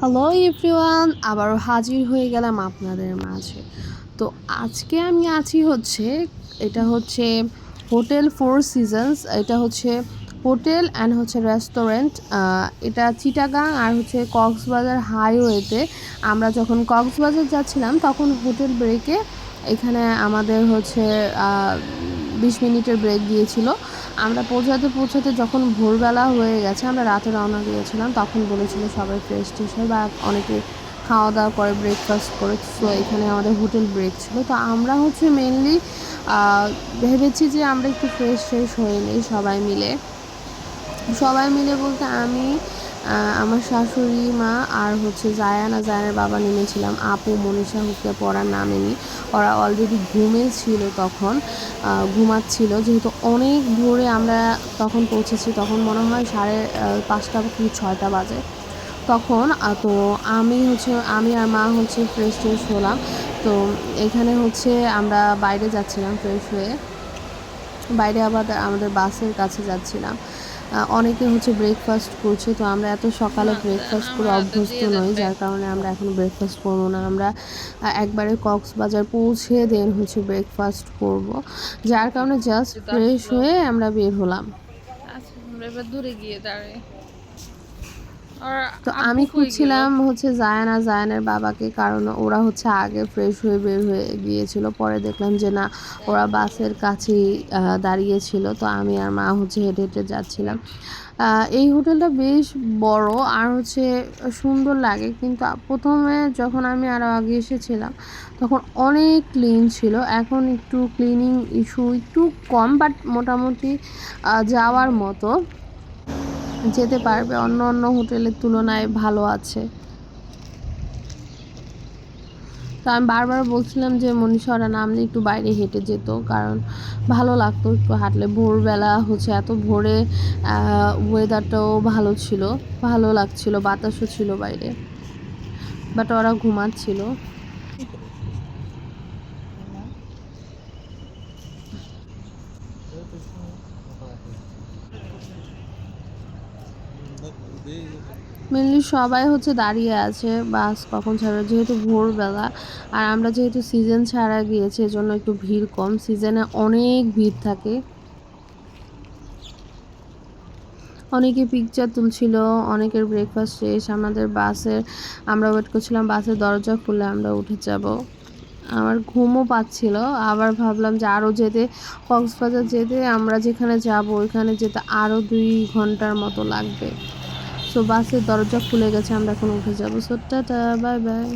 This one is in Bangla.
হ্যালো এভরিওয়ান আবারও হাজির হয়ে গেলাম আপনাদের মাঝে। তো আজকে আমি আছি হচ্ছে, এটা হচ্ছে হোটেল ফোর সিজনস এটা হচ্ছে হোটেল অ্যান্ড হচ্ছে রেস্টুরেন্ট এটা চিটাগাং আর হচ্ছে কক্সবাজার হাইওয়েতে। আমরা যখন কক্সবাজার যাচ্ছিলাম, তখন হোটেল ব্রেকে এখানে আমাদের হচ্ছে বিশ মিনিটের ব্রেক দিয়েছিল। আমরা পৌঁছাতে পৌঁছাতে যখন ভোরবেলা হয়ে গেছে, আমরা রাতে রওনা দিয়েছিলাম, তখন বলেছিল সবাই ফ্রেশ ট্রেশ হয় বা অনেকে খাওয়া দাওয়া করে ব্রেকফাস্ট করে সো এখানে আমাদের হোটেল ব্রেক ছিল। তো আমরা হচ্ছে মেনলি ভেবেছি যে আমরা একটু ফ্রেশ ফ্রেশ হয়ে নিই সবাই মিলে। সবাই মিলে বলতে আমি আমার শাশুড়ি মা আর হচ্ছে জায়ানা জায়ানের বাবা নেমেছিলাম। আপু মনীষা হুকে পড়ার নামেনি ওরা অলরেডি ঘুমিয়েছিল তখন আহ, ঘুমাচ্ছিল। যেহেতু অনেক ভোরে আমরা তখন পৌঁছেছি তখন মনে হয় সাড়ে পাঁচটা কি ছয়টা বাজে। তখন তো আমি হচ্ছে আমি আর মা হচ্ছে ফ্রেশ ট্রেশ হলাম। তো এখানে হচ্ছে আমরা বাইরে যাচ্ছিলাম ফ্রেশ হয়ে। বাইরে আবার আমাদের বাসের কাছে যাচ্ছিলাম। অনেকে হচ্ছে ব্রেকফাস্ট করছে তো আমরা এত সকালে ব্রেকফাস্ট করে অভ্যস্ত নই যার কারণে আমরা এখন ব্রেকফাস্ট করব না। আমরা একবারে কক্সবাজার পৌঁছে দেন হচ্ছে ব্রেকফাস্ট করব যার কারণে জাস্ট ফ্রেশ হয়ে আমরা বের হলাম। আচ্ছা আমরা এবার দূরে গিয়ে দাঁড়াই। তো আমি খুঁজছিলাম হচ্ছে জায়ানা জায়ানের বাবাকে কারণ ওরা হচ্ছে আগে ফ্রেশ হয়ে বের হয়ে গিয়েছিল। পরে দেখলাম যে না ওরা বাসের কাছেই দাঁড়িয়েছিল। তো আমি আর মা হচ্ছে হেঁটে হেঁটে যাচ্ছিলাম। এই হোটেলটা বেশ বড় আর হচ্ছে সুন্দর লাগে। কিন্তু প্রথমে যখন আমি আরও আগে এসেছিলাম তখন অনেক ক্লিন ছিল। এখন একটু ক্লিনিং ইস্যু একটু কম বাট মোটামুটি যাওয়ার মতো। যেতে পারবে। অন্য অন্য হোটেলের তুলনায় ভালো আছে। তো আমি বারবার বলছিলাম যে মনীষা ওরা নামলে একটু বাইরে হেঁটে যেত, কারণ ভালো লাগতো একটু হাঁটলে। ভোরবেলা হচ্ছে এত ভোরে ওয়েদারটাও ভালো ছিল, ভালো লাগছিল, বাতাসও ছিল বাইরে। বাট ওরা ঘুমাচ্ছিল। মেনলি সবাই হচ্ছে দাঁড়িয়ে আছে, বাস কখন ছাড়বে? যেহেতু ভোরবেলা, আর আমরা যেহেতু সিজন ছাড়া গিয়েছি, এজন্য একটু ভিড় কম। সিজনে অনেক ভিড় থাকে। অনেকে পিকচার তুলছিল, অনেকের ব্রেকফাস্ট শেষ, আমাদের বাসের আমরা ওয়েট করছিলাম, বাসের দরজা খুলে আমরা উঠে যাব। আমার ঘুমও পাচ্ছিল। আবার ভাবলাম যে আরও যেতে, কক্সবাজার যেতে, আমরা যেখানে যাব ওইখানে যেতে আরও দুই ঘণ্টার মতো লাগবে। সো বাসের দরজা খুলে গেছে, আমরা এখন উঠে যাব। So tata bye bye